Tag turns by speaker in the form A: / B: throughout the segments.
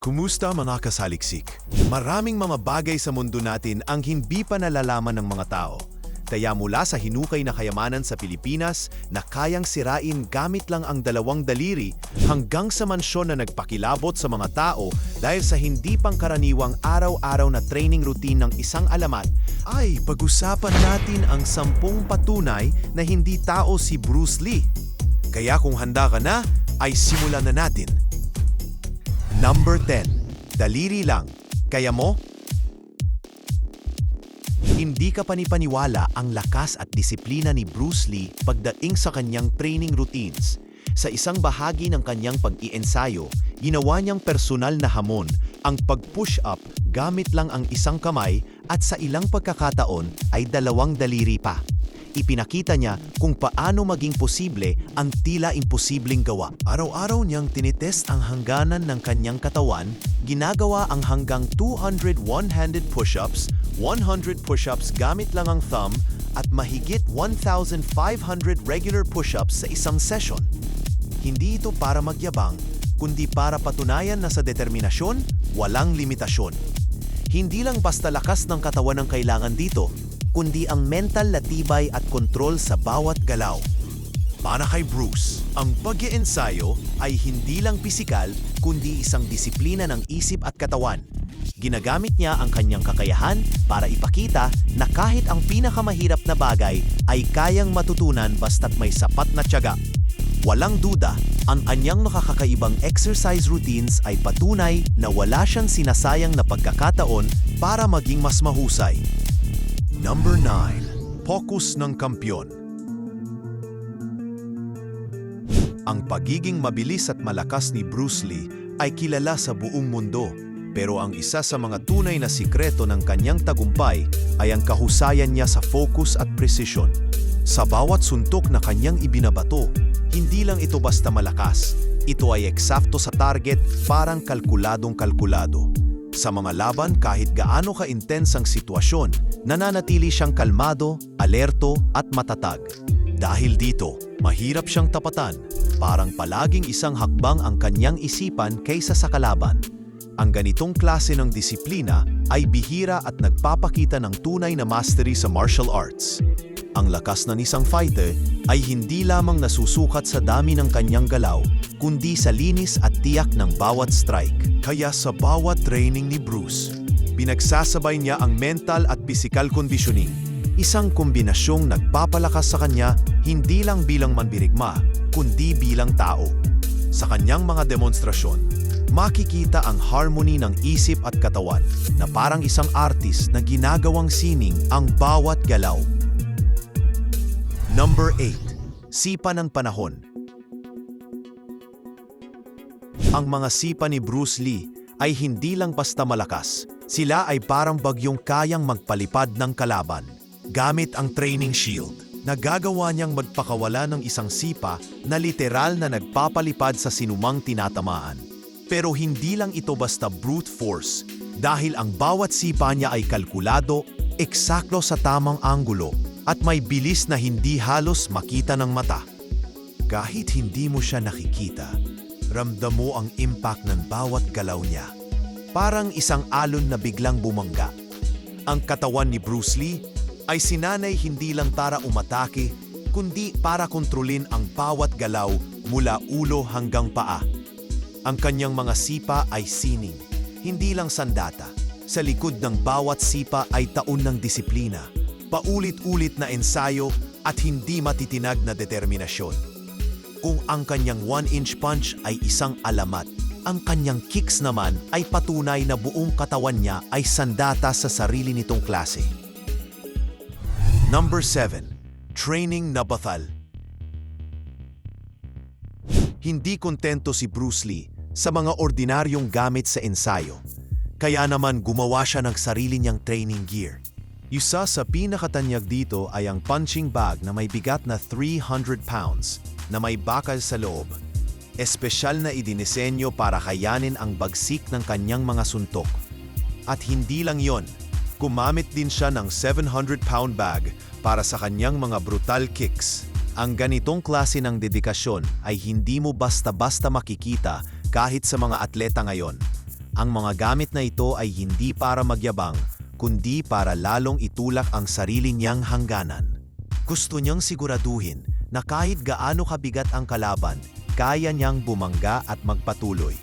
A: Kumusta mga kasaliksik? Maraming mga bagay sa mundo natin ang hindi pa nalalaman ng mga tao. Kaya mula sa hinukay na kayamanan sa Pilipinas na kayang sirain gamit lang ang dalawang daliri hanggang sa mansyon na nagpakilabot sa mga tao dahil sa hindi pangkaraniwang araw-araw na training routine ng isang alamat, ay pag-usapan natin ang sampung patunay na hindi tao si Bruce Lee. Kaya kung handa ka na, ay simulan na natin. Number 10. Daliri lang. Kaya mo? Hindi ka panipaniwala ang lakas at disiplina ni Bruce Lee pagdating sa kanyang training routines. Sa isang bahagi ng kanyang pag-iensayo, ginawa niyang personal na hamon ang pag-push up gamit lang ang isang kamay at sa ilang pagkakataon ay dalawang daliri pa. Ipinakita niya kung paano maging posible ang tila imposibleng gawa. Araw-araw niyang tinitest ang hangganan ng kanyang katawan, ginagawa ang hanggang 200 one-handed push-ups, 100 push-ups gamit lang ang thumb, at mahigit 1,500 regular push-ups sa isang session. Hindi ito para magyabang, kundi para patunayan na sa determinasyon, walang limitasyon. Hindi lang basta lakas ng katawan ang kailangan dito, kundi ang mental na tibay at kontrol sa bawat galaw. Para kay Bruce, ang pag ensayo ay hindi lang pisikal, kundi isang disiplina ng isip at katawan. Ginagamit niya ang kanyang kakayahan para ipakita na kahit ang pinakamahirap na bagay ay kayang matutunan basta't may sapat na tiyaga. Walang duda, ang anyang nakakakaibang exercise routines ay patunay na wala siyang sinasayang na pagkakataon para maging mas mahusay. Number 9. Focus ng kampyon. Ang pagiging mabilis at malakas ni Bruce Lee ay kilala sa buong mundo. Pero ang isa sa mga tunay na sikreto ng kanyang tagumpay ay ang kahusayan niya sa focus at precision. Sa bawat suntok na kanyang ibinabato, hindi lang ito basta malakas. Ito ay eksakto sa target parang kalkuladong kalkulado. Sa mga laban kahit gaano ka-intense ang sitwasyon, nananatili siyang kalmado, alerto at matatag. Dahil dito, mahirap siyang tapatan, parang palaging isang hakbang ang kanyang isipan kaysa sa kalaban. Ang ganitong klase ng disiplina ay bihira at nagpapakita ng tunay na mastery sa martial arts. Ang lakas ng isang fighter ay hindi lamang nasusukat sa dami ng kanyang galaw, kundi sa linis at tiyak ng bawat strike. Kaya sa bawat training ni Bruce, pinagsasabay niya ang mental at physical conditioning. Isang kombinasyong nagpapalakas sa kanya hindi lang bilang manbirigma, kundi bilang tao. Sa kanyang mga demonstrasyon, makikita ang harmony ng isip at katawan na parang isang artist na ginagawang sining ang bawat galaw. Number 8. Sipa ng panahon. Ang mga sipa ni Bruce Lee ay hindi lang basta malakas. Sila ay parang bagyong kayang magpalipad ng kalaban. Gamit ang training shield, nagagawa niyang magpakawala ng isang sipa na literal na nagpapalipad sa sinumang tinatamaan. Pero hindi lang ito basta brute force dahil ang bawat sipa niya ay kalkulado, eksakto sa tamang anggulo at may bilis na hindi halos makita ng mata. Kahit hindi mo siya nakikita, ramdam mo ang impact ng bawat galaw niya. Parang isang alon na biglang bumangga. Ang katawan ni Bruce Lee ay sinanay hindi lang para umatake, kundi para kontrolin ang bawat galaw mula ulo hanggang paa. Ang kanyang mga sipa ay sining, hindi lang sandata. Sa likod ng bawat sipa ay taon ng disiplina, paulit-ulit na ensayo at hindi matitinag na determinasyon. Kung ang kanyang one-inch punch ay isang alamat, ang kanyang kicks naman ay patunay na buong katawan niya ay sandata sa sarili nitong klase. Number 7. Training na batal. Hindi kontento si Bruce Lee sa mga ordinaryong gamit sa ensayo. Kaya naman gumawa siya ng sarili niyang training gear. Isa sa pinakatanyag dito ay ang punching bag na may bigat na 300 pounds na may bakal sa loob. Espesyal na idinisenyo para kayanin ang bagsik ng kanyang mga suntok. At hindi lang yon, gumamit din siya ng 700-pound bag para sa kanyang mga brutal kicks. Ang ganitong klase ng dedikasyon ay hindi mo basta-basta makikita kahit sa mga atleta ngayon. Ang mga gamit na ito ay hindi para magyabang, kundi para lalong itulak ang sarili niyang hangganan. Gusto niyang siguraduhin na kahit gaano kabigat ang kalaban, kaya niyang bumangga at magpatuloy.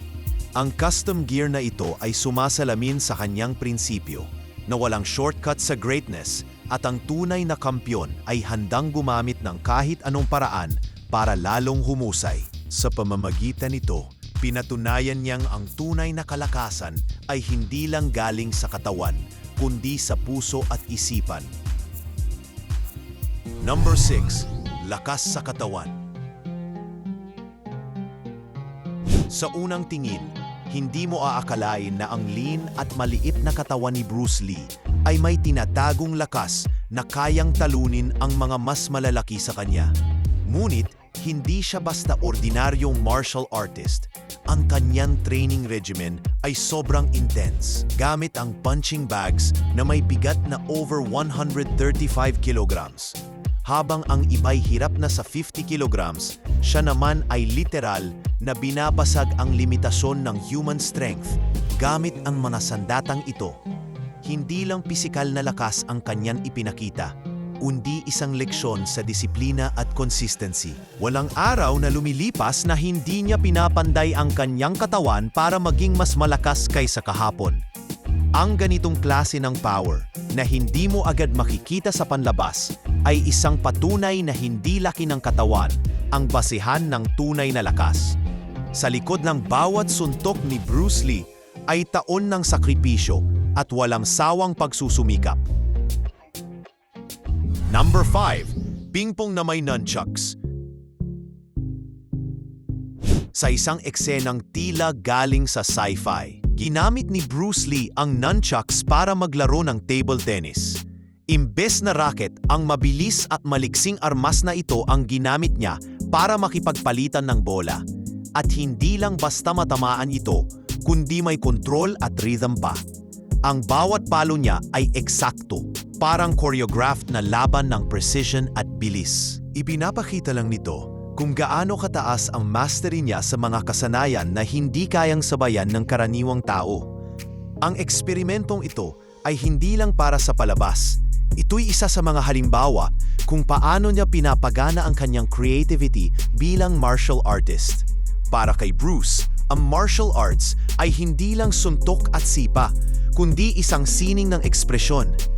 A: Ang custom gear na ito ay sumasalamin sa kanyang prinsipyo na walang shortcut sa greatness at ang tunay na kampyon ay handang gumamit ng kahit anong paraan para lalong humusay. Sa pamamagitan nito, pinatunayan niyang ang tunay na kalakasan ay hindi lang galing sa katawan, kundi sa puso at isipan. Number 6. Lakas sa katawan. Sa unang tingin, hindi mo aakalain na ang lean at maliit na katawan ni Bruce Lee ay may tinatagong lakas na kayang talunin ang mga mas malalaki sa kanya. Ngunit, hindi siya basta ordinaryong martial artist. Ang kanyang training regimen ay sobrang intense. Gamit ang punching bags na may bigat na over 135 kilograms. Habang ang iba'y hirap na sa 50 kilograms, siya naman ay literal na binabasag ang limitasyon ng human strength gamit ang mga sandatang ito. Hindi lang pisikal na lakas ang kanyang ipinakita, kundi isang leksyon sa disiplina at consistency. Walang araw na lumilipas na hindi niya pinapanday ang kanyang katawan para maging mas malakas kaysa kahapon. Ang ganitong klase ng power na hindi mo agad makikita sa panlabas ay isang patunay na hindi laki ng katawan ang basihan ng tunay na lakas. Sa likod ng bawat suntok ni Bruce Lee ay taon ng sakripisyo at walang sawang pagsusumikap. Number 5. Pingpong na may nunchucks. Sa isang eksenang tila galing sa sci-fi, ginamit ni Bruce Lee ang nunchucks para maglaro ng table tennis. Imbes na racket, ang mabilis at maliksing armas na ito ang ginamit niya para makipagpalitan ng bola. At hindi lang basta matamaan ito, kundi may control at rhythm pa. Ang bawat palo niya ay eksakto, parang choreographed na laban ng precision at bilis. Ipinapakita lang nito kung gaano kataas ang mastery niya sa mga kasanayan na hindi kayang sabayan ng karaniwang tao. Ang eksperimentong ito ay hindi lang para sa palabas. Ito'y isa sa mga halimbawa kung paano niya pinapagana ang kanyang creativity bilang martial artist. Para kay Bruce, ang martial arts ay hindi lang suntok at sipa, kundi isang sining ng ekspresyon.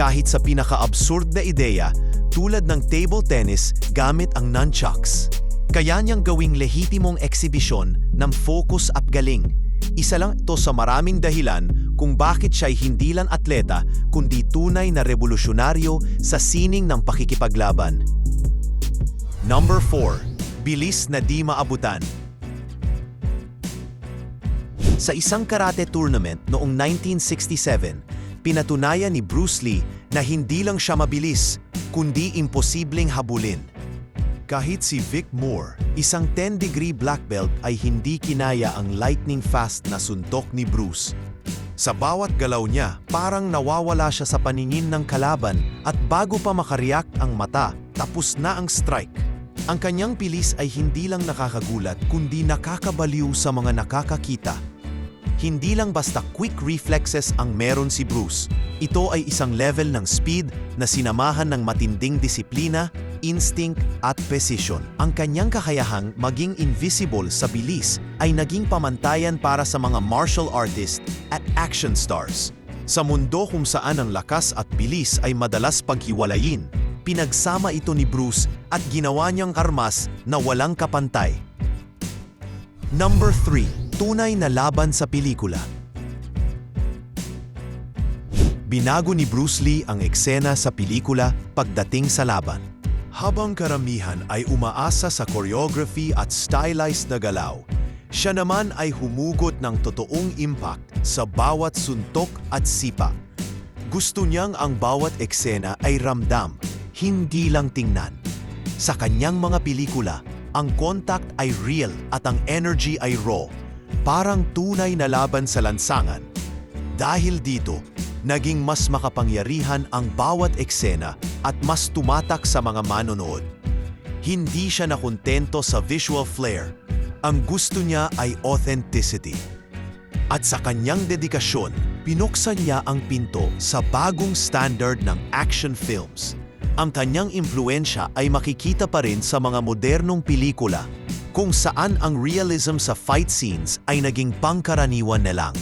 A: Kahit sa pinaka-absurd na ideya, tulad ng table tennis gamit ang nunchucks. Kaya niyang gawing lehitimong eksibisyon ng focus at galing. Isa lang ito sa maraming dahilan kung bakit siya'y hindi lang atleta kundi tunay na revolusyonaryo sa sining ng pakikipaglaban. Number 4. Bilis na di maabutan. Sa isang karate tournament noong 1967, pinatunayan ni Bruce Lee na hindi lang siya mabilis, kundi imposibleng habulin. Kahit si Vic Moore, isang 10-degree black belt ay hindi kinaya ang lightning-fast na suntok ni Bruce. Sa bawat galaw niya, parang nawawala siya sa paningin ng kalaban at bago pa makariyak ang mata, tapos na ang strike. Ang kanyang bilis ay hindi lang nakakagulat kundi nakakabaliw sa mga nakakakita hindi lang basta quick reflexes ang meron si Bruce. Ito ay isang level ng speed na sinamahan ng matinding disiplina, instinct at precision. Ang kanyang kakayahang maging invisible sa bilis ay naging pamantayan para sa mga martial artist at action stars. Sa mundo kung saan ang lakas at bilis ay madalas paghiwalayin, pinagsama ito ni Bruce at ginawa niyang karmas na walang kapantay. Number 3 tunay na laban sa pelikula. Binago ni Bruce Lee ang eksena sa pelikula pagdating sa laban. Habang karamihan ay umaasa sa choreography at stylized na galaw, siya naman ay humugot ng totoong impact sa bawat suntok at sipa. Gusto niyang ang bawat eksena ay ramdam, hindi lang tingnan. Sa kanyang mga pelikula, ang contact ay real at ang energy ay raw parang tunay na laban sa lansangan. Dahil dito, naging mas makapangyarihan ang bawat eksena at mas tumatak sa mga manonood. Hindi siya nakontento sa visual flair. Ang gusto niya ay authenticity. At sa kanyang dedikasyon, pinuksan niya ang pinto sa bagong standard ng action films. Ang kanyang impluensya ay makikita pa rin sa mga modernong pelikula kung saan ang realism sa fight scenes ay naging pangkaraniwan na lang.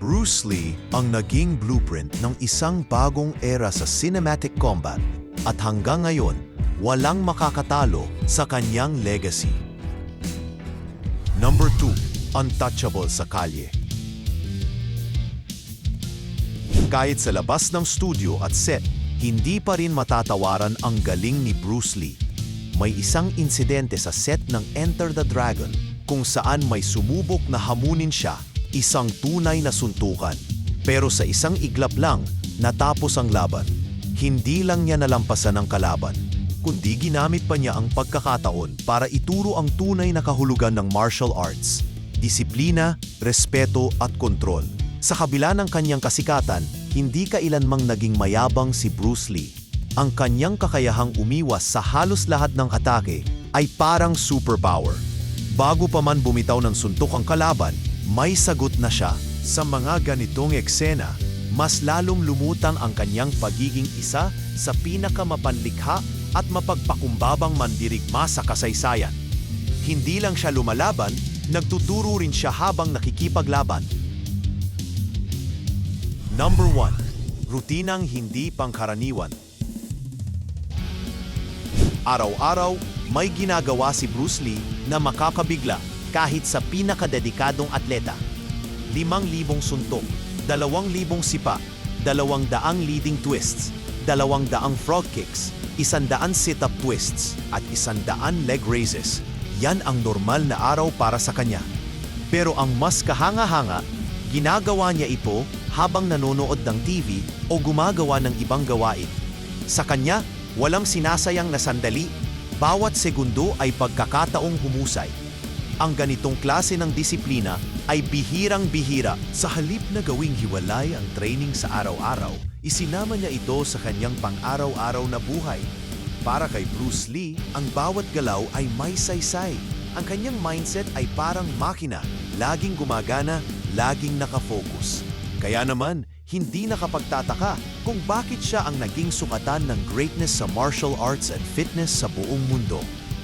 A: Bruce Lee ang naging blueprint ng isang bagong era sa cinematic combat at hanggang ngayon, walang makakatalo sa kanyang legacy. Number 2. Untouchable sa kalye. Kahit sa labas ng studio at set, hindi pa rin matatawaran ang galing ni Bruce Lee. May isang insidente sa set ng Enter the Dragon kung saan may sumubok na hamunin siya, isang tunay na suntukan. Pero sa isang iglap lang, natapos ang laban. Hindi lang niya nalampasan ang kalaban, kundi ginamit pa niya ang pagkakataon para ituro ang tunay na kahulugan ng martial arts, disiplina, respeto at kontrol. Sa kabila ng kanyang kasikatan, hindi kailanmang naging mayabang si Bruce Lee. Ang kanyang kakayahang umiwas sa halos lahat ng atake ay parang superpower. Bago pa man bumitaw ng suntok ang kalaban, may sagot na siya. Sa mga ganitong eksena, mas lalong lumutang ang kanyang pagiging isa sa pinakamapanlikha at mapagpakumbabang mandirigma sa kasaysayan. Hindi lang siya lumalaban, nagtuturo rin siya habang nakikipaglaban. Number 1. Rutinang hindi pangkaraniwan. Araw-araw, may ginagawa si Bruce Lee na makakabigla kahit sa pinakadedikadong atleta. Limang libong suntok, dalawang libong sipa, dalawang daang leading twists, dalawang daang frog kicks, isandaan sit-up twists, at isandaan leg raises. Yan ang normal na araw para sa kanya. Pero ang mas kahanga-hanga, ginagawa niya ito habang nanonood ng TV o gumagawa ng ibang gawain. Sa kanya, walang sinasayang na sandali, bawat segundo ay pagkakataong humusay. Ang ganitong klase ng disiplina ay bihirang-bihira. Sa halip na gawing hiwalay ang training sa araw-araw, isinama niya ito sa kanyang pang-araw-araw na buhay. Para kay Bruce Lee, ang bawat galaw ay may saysay. Ang kanyang mindset ay parang makina, laging gumagana, laging nakafocus. Kaya naman, hindi nakapagtataka kung bakit siya ang naging sukatan ng greatness sa martial arts and fitness sa buong mundo.